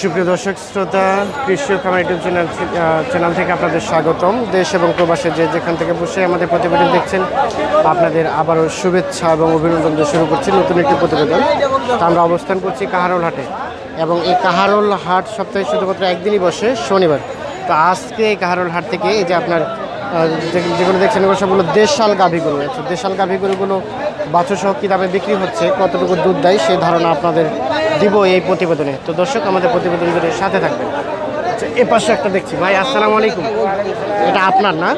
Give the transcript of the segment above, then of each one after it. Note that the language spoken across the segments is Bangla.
সুপ্রিয় দর্শক, শ্রোতা কৃষি খামার ইউটিউব চ্যানেল চ্যানেল থেকে আপনাদের স্বাগতম। দেশ এবং প্রবাসে যে যেখান থেকে বসে আমাদের প্রতিবেদন দেখছেন, আপনাদের আবারও শুভেচ্ছা এবং অভিনন্দন দিয়ে শুরু করছি নতুন একটি প্রতিবেদন। আমরা অবস্থান করছি কাহারোল হাটে এবং এই কাহারোল হাট সপ্তাহে শুধুমাত্র একদিনই বসে, শনিবার। তো আজকে এই কাহারোল হাট থেকে এই যে আপনার যেগুলো দেখছেন এগুলো সবগুলো দেশাল গাভীগুলো। আছে দেশাল গাভীগুলোগুলো বাছুর সহ কী দামে বিক্রি হচ্ছে, কতটুকু দুধ দেয়, সেই ধারণা আপনাদের দিব এই প্রতিবেদনে। তো দর্শক, আমাদের প্রতিবেদন জুড়ে সাথে থাকবেন। আচ্ছা এ পাশে একটা দেখছি। ভাই, আসসালামু আলাইকুম। এটা আপনার না?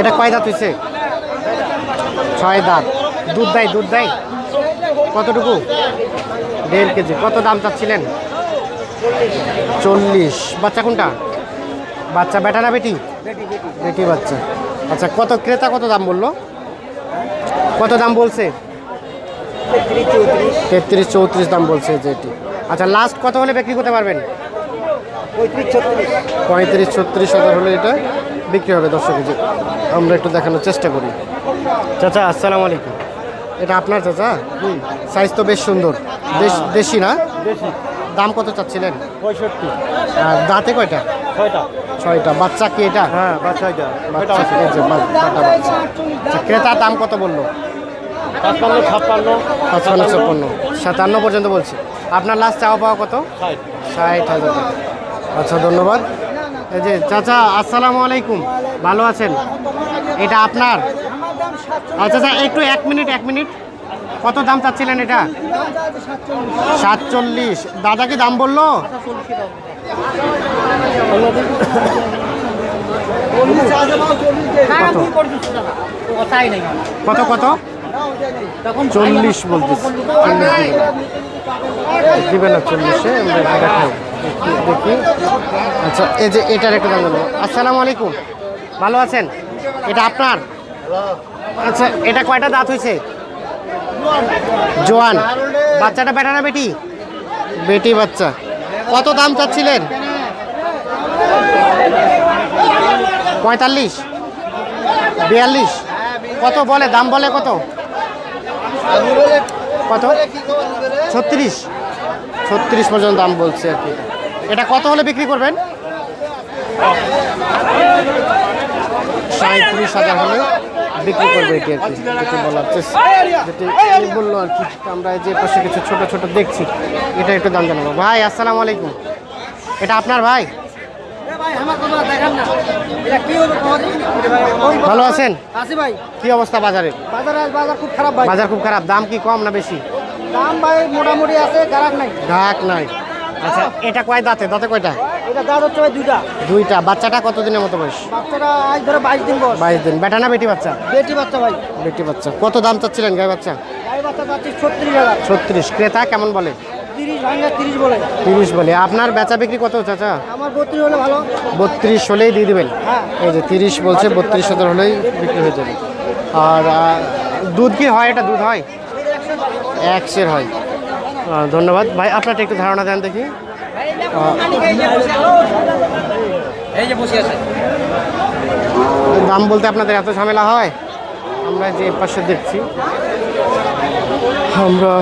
এটা কয় দাঁত হয়েছে ছয় দাঁত। দুধ দেয় দুধ দেয়? কতটুকু? দেড় কেজি। কত দাম চাচ্ছিলেন? চল্লিশ। বাচ্চা কোনটা? বাচ্চা বেটা? না বেটি। বেটি বাচ্চা। আচ্ছা কত ক্রেতা কত দাম বলল? কত দাম বলছে? তেত্রিশ চৌত্রিশ। দাম বলছে যে এটি। আচ্ছা লাস্ট কত হলে বিক্রি করতে পারবেন? পঁয়ত্রিশ ছত্রিশ। হাজার হলে এটা বিক্রি হবে দর্শক কেজি আমরা একটু দেখানোর চেষ্টা করি। চাচা আসসালামু আলাইকুম। এটা আপনার চাচা? সাইজ তো বেশ সুন্দর। দেশ দেশি না? দাম কত চাচ্ছিলেন? পঁয়ষট্টি। আর দাঁতে কয়টা? ছয়টা। ছয়টা। বাচ্চা কি এটা? হ্যাঁ বাচ্চা আচ্ছা, ক্রেতার দাম কত বলল? পাঁচপান্ন ছাপ্পান্ন। পাঁচপান্ন ছাপ্পান্ন। সাতান্ন পর্যন্ত বলছি। আপনার লাস্ট চাওয়া পাওয়া কত? ষাট। ষাট হাজার টাকা। আচ্ছা ধন্যবাদ। এই যে চাচা আসসালামু আলাইকুম। ভালো আছেন? এটা আপনার? আচ্ছা আচ্ছা একটু এক মিনিট এক মিনিট। কত দাম চাচ্ছিলেন এটা? সাতচল্লিশ। দাদা কি দাম বলল? কত? কত চল্লিশ বলতেছি। চল্লিশে দেখি। আচ্ছা এই যে এটার একটা দাম জানব আসসালামু আলাইকুম। ভালো আছেন? এটা আপনার? আচ্ছা এটা কয়টা দাঁত হয়েছে? জোয়ান। বাচ্চাটা বেটা না বেটি? বেটি বাচ্চা। কত দাম চাচ্ছিলেন? পঁয়তাল্লিশ। বিয়াল্লিশ। কত বলে? দাম বলে কত? কত? ছত্রিশ। ছত্রিশ পর্যন্ত দাম বলছে আর কি। এটা কত হলে বিক্রি করবেন? সাঁত্রিশ হাজার হলে। বিক্রি করবে এটি আর কি? যেটি বলার চেষ্টা যেটি বলল আর কি আমরা এই যে পাশে কিছু ছোট ছোট দেখছি এটা একটু দাম জানাব। ভাই আসসালামু আলাইকুম। এটা আপনার ভাই? ভালো আছেন? আসি ভাই কি অবস্থা বাজারে? বাজার আজ বাজার খুব খারাপ। ভাই বাজার খুব খারাপ দাম কি কম না বেশি? দাম ভাই মোটামুটি আছে গ্রাহক নাই। ঢাক নাই। আচ্ছা এটা কয় দাঁতে? দাঁতে কয়টা? এটা দাঁড় হচ্ছে ভাই দুইটা। দুইটা। বাচ্চাটা কতদিনের মতো বয়স? বাচ্চাটা আজ ধরে বাইশ দিন বয়স। বাইশ দিন। বেটা না বেটি বাচ্চা? বেটি বাচ্চা ভাই। বেটি বাচ্চা। কত দাম চাচ্ছিলেন গায়ে বাচ্চা? গাই বাচ্চা যাচ্ছে ছত্রিশ হাজার। ছত্রিশ। ক্রেতা কেমন বলে? তিরিশ বলে। আপনার বেচা বিক্রি কত চাচা? আমার বত্রিশ হলে ভালো। বত্রিশ হলেই দিয়ে দেবেন? হ্যাঁ। এই যে তিরিশ বলছে বত্রিশ হাজার হলেই বিক্রি হয়ে যাবে। আর দুধ কি হয়? এটা দুধ হয়? একশের হয়। ধন্যবাদ। ভাই আপনারটা একটু ধারণা দেন দেখি। এই যে বসে আছে। দাম বলতে আপনাদের এত ঝামেলা হয়? আমরা যে পাশে দেখছি। আমরা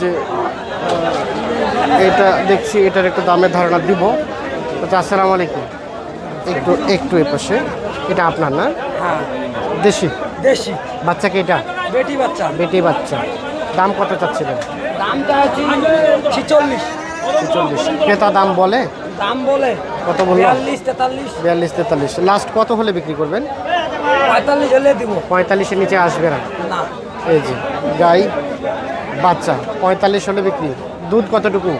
যে এটা দেখছি এটার একটু দামের ধারণা দিব। আচ্ছা আসসালামু আলাইকুম। একটু একটু এ পাশে। এটা আপনার না? হ্যাঁ। দেশি? দেশি। বাচ্চা কি এটা? বেটি বাচ্চা। বেটি বাচ্চা। দাম কত চাচ্ছিলেন? দামটা হচ্ছে ছিচল্লিশ। চল্লিশ ক্রেতা দাম বলে? দাম বলে। কত বলল? বিয়াল্লিশ তেতাল্লিশ। বিয়াল্লিশ তেতাল্লিশ। লাস্ট কত হলে বিক্রি করবেন? পঁয়তাল্লিশ হলে দিব। পঁয়তাল্লিশের নিচে আসবে না? এই যে গাই বাচ্চা পঁয়তাল্লিশ হলে বিক্রি। দুধ কতটুকু?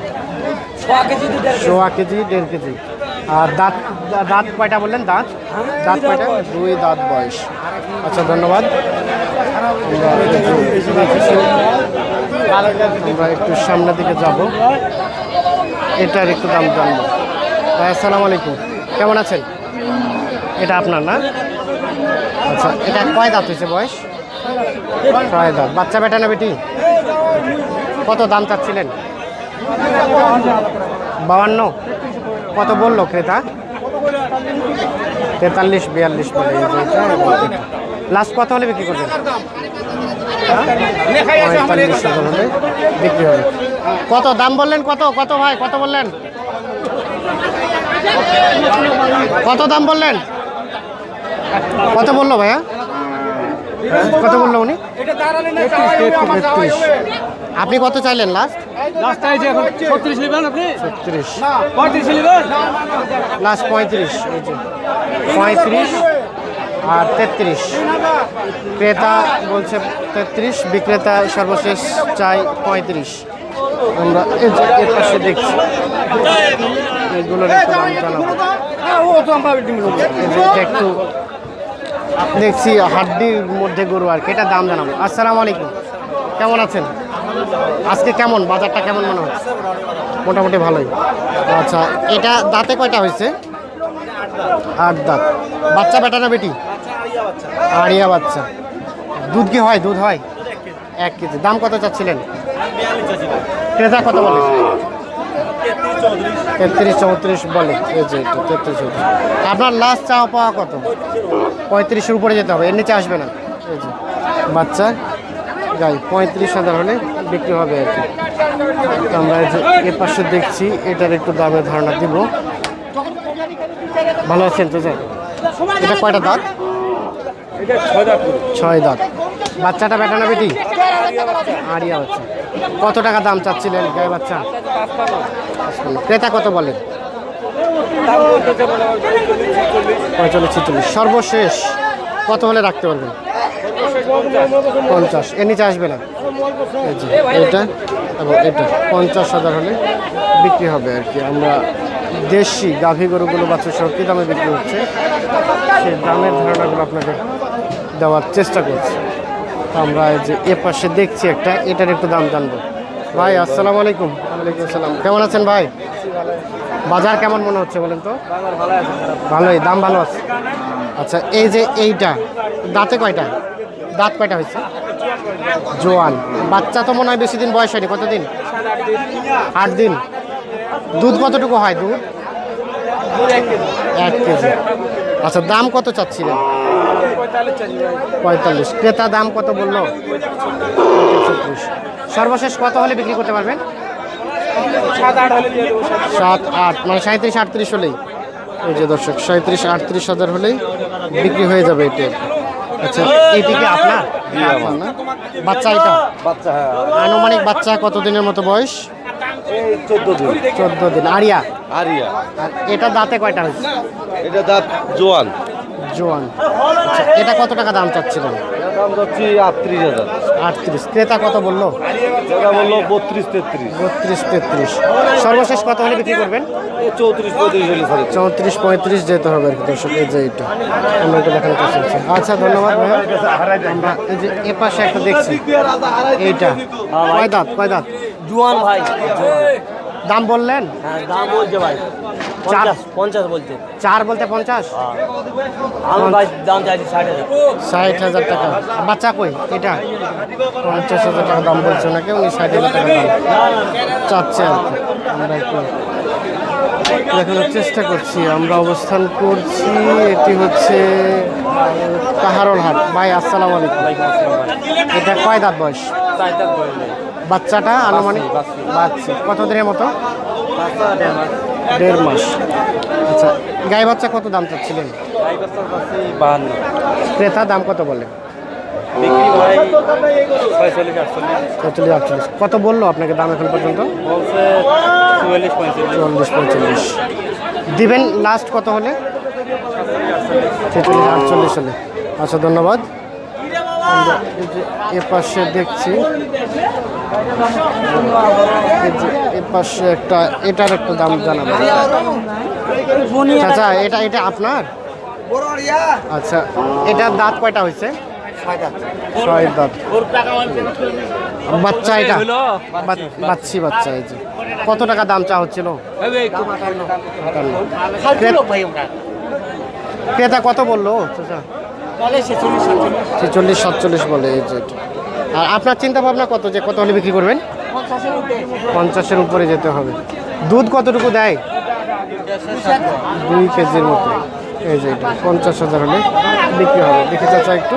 সোয়া কেজি দেড় কেজি। আর দাঁত দাঁত কয়টা বললেন? দাঁত? দাঁত কয়টা? দুই দাঁত বয়স। আচ্ছা ধন্যবাদ। আমরা একটু সামনের দিকে যাব। এটার একটু দাম জানব। আসসালামু আলাইকুম। কেমন আছেন? এটা আপনার না? আচ্ছা এটা কয় দাঁত হয়েছে বয়স? ছয় দাঁত। বাচ্চা বেটা না বেটি? কত দাম চাচ্ছিলেন? বাউান্ন? কত বলল ক্রেতা? তেতাল্লিশ, বিয়াল্লিশ। লাস্ট কত হলে বিক্রি করবেন? পঁয়তাল্লিশ হলে বিক্রি হবে। কত দাম বললেন কত? কত ভাই? কত বললেন? কত দাম বললেন? কত বলল ভাইয়া? কত বলল উনি? আপনি কত চাইলেন লাস্ট লাস্ট পঁয়ত্রিশ পঁয়ত্রিশ আর তেত্রিশ। ক্রেতা বলছে তেত্রিশ বিক্রেতা সর্বশেষ চাই পঁয়ত্রিশ। আমরা এর পাশে দেখছি। এগুলোর একটু দাম জানাব এটা একটু দেখছি হাড্ডির মধ্যে গরু আর কি এটা দাম জানাব। আসসালামু আলাইকুম। কেমন আছেন? আজকে কেমন? বাজারটা কেমন মনে হচ্ছে মোটামুটি ভালোই। আচ্ছা এটা দাঁতে কয়টা হয়েছে? আট দাঁত। বাচ্চা বেটা না বেটি? আড়িয়া বাচ্চা। দুধ কি হয়? দুধ হয়? এক কেজি। দাম কত চাচ্ছিলেন? ক্রেতা কত বলে? তেত্রিশ চৌত্রিশ বলে। যে তেত্রিশ আপনার লাস্ট চাওয়া পাওয়া কত? পঁয়ত্রিশের উপরে যেতে হবে, এর নিচে আসবে না। বাচ্চা গাই পঁয়ত্রিশ হাজার হলে বিক্রি হবে আর কি। আমরা যে এ পাশে দেখছি, এটার একটু দামের ধারণা দিব। ভালো আছেন তো স্যার এটা কয়টা দাঁত? ছয় দাঁত। বাচ্চাটা বেটা না বেটি? আরিয়া বাচ্চা কত টাকা দাম চাচ্ছিলেন গায়ে বাচ্চা? ক্রেতা কত বলেন পঁয়তাল্লিশ, ছিচল্লিশ। সর্বশেষ কত হলে রাখতে পারবেন? পঞ্চাশ। এর নিচে আসবে না? এটা এবং এটা। পঞ্চাশ হাজার হলে বিক্রি হবে আর কি। আমরা দেশি গাভী গরুগুলো বাচ্চা সহ কী দামে বিক্রি হচ্ছে? সেই দামের ধারণাগুলো আপনাকে দেওয়ার চেষ্টা করছি। তো আমরা এই যে এ পাশে দেখছি একটা এটার একটু দাম জানব। ভাই আসসালামু আলাইকুম। ওয়ালাইকুম আসসালাম। কেমন আছেন ভাই? বাজার কেমন মনে হচ্ছে বলেন তো? ভালোই দাম ভালো আছে। আচ্ছা এই যে এইটা দাঁতে কয়টা? দাঁত কয়টা হয়েছে? জোয়ান। বাচ্চা তো মনে হয় বেশি দিন বয়স হয়নি কতদিন? আট দিন। দুধ কতটুকু হয় দুধ? এক কেজি। আচ্ছা দাম কত চাচ্ছিলেন? পঁয়তাল্লিশ। ক্রেতা দাম কত বলল? সর্বশেষ কত হলে বিক্রি করতে পারবেন? সাত আট মানে সাঁত্রিশ আটত্রিশ হলেই। এই যে দর্শক সাঁত্রিশ আটত্রিশ হাজার হলেই বিক্রি হয়ে যাবে এটি। আচ্ছা এটি কি আপনার? না? বাচ্চা এটা? বাচ্চা আনুমানিক বাচ্চা কত দিনের মতো বয়স? চোদ্দ দিন। চোদ্দ দিন। আরিয়া? আরিয়া। আর এটা দাঁতে কয়টা হয়েছে? এটা দাঁত জোয়ান। জোয়ান। আচ্ছা এটা কত টাকা দাম চাচ্ছিলেন দাম যাচ্ছি আটত্রিশ হাজার। আটত্রিশ। ক্রেতা কত বলল? এটা বলল বত্রিশ তেত্রিশ। বত্রিশ তেত্রিশ। সর্বশেষ কত হলে বিক্রি করবেন? চৌত্রিশ পঁয়ত্রিশ হলে ছাড়ে। চৌত্রিশ পঁয়ত্রিশ যেতে হবে আর কি দর্শক এই যে এইটা। আমরা এটা চেষ্টা করছি। আচ্ছা ধন্যবাদ ভাইয়া। আমরা এই যে এ পাশে একটা দেখছি। এইটা। কয় দাঁত? কয় দাঁত? জুয়ান ভাই। দাম বললেন? হ্যাঁ দাম বলছে ভাই। চার পঞ্চাশ বলছে। চার বলতে পঞ্চাশ? আমি ভাই দাম চাইছি ষাট হাজার। ষাট হাজার টাকা। বাচ্চা কই? এটা? পঞ্চাশ হাজার টাকা দাম বলছে নাকি উনি ষাট হাজার টাকা দাম। চাচ্ছে আর কি। আমরা একটু দেখানোর চেষ্টা করছি। আমরা অবস্থান করছি এটি হচ্ছে কাহারল হাট। ভাই আসসালামু আলাইকুম। এটা কয় দাঁত বয়স? বাচ্চাটা আনুমানিক বাচ্চা কত দিনের মতো? দেড় মাস। আচ্ছা গাই বাচ্চা কত দাম চাচ্ছিলেন? ক্রেতা দাম কত বলে? ছয়চল্লিশ আটচল্লিশ। চল্লিশ আটচল্লিশ। কত বলল আপনাকে দাম এখন পর্যন্ত? চুয়াল্লিশ পঁয়তাল্লিশ। দিবেন লাস্ট কত হলে? ছেচল্লিশ আটচল্লিশ হলে। আচ্ছা ধন্যবাদ। এ পাশে দেখছি। এই যে এ পাশে একটা, এটার একটা দাম জানাব। চাচা, এটা এটা আপনার? আচ্ছা এটার দাঁত কয়টা হয়েছে? ছয় দাঁত। বাচ্চা এটা? বাচ্চি, বাচ্চা এই যে। কত টাকা দাম চা হচ্ছিল। ক্রেতা কত বলল ছেচল্লিশ, সাতচল্লিশ। বলে, এই যে। আর আপনার চিন্তা ভাবনা কত যে কত হলে বিক্রি করবেন? পঞ্চাশের উপরে যেতে হবে। দুধ কতটুকু দেয়? দুই কেজির মতো। এই যে এটা, পঞ্চাশ হাজার হলে বিক্রি হবে। দেখে চাচা একটু।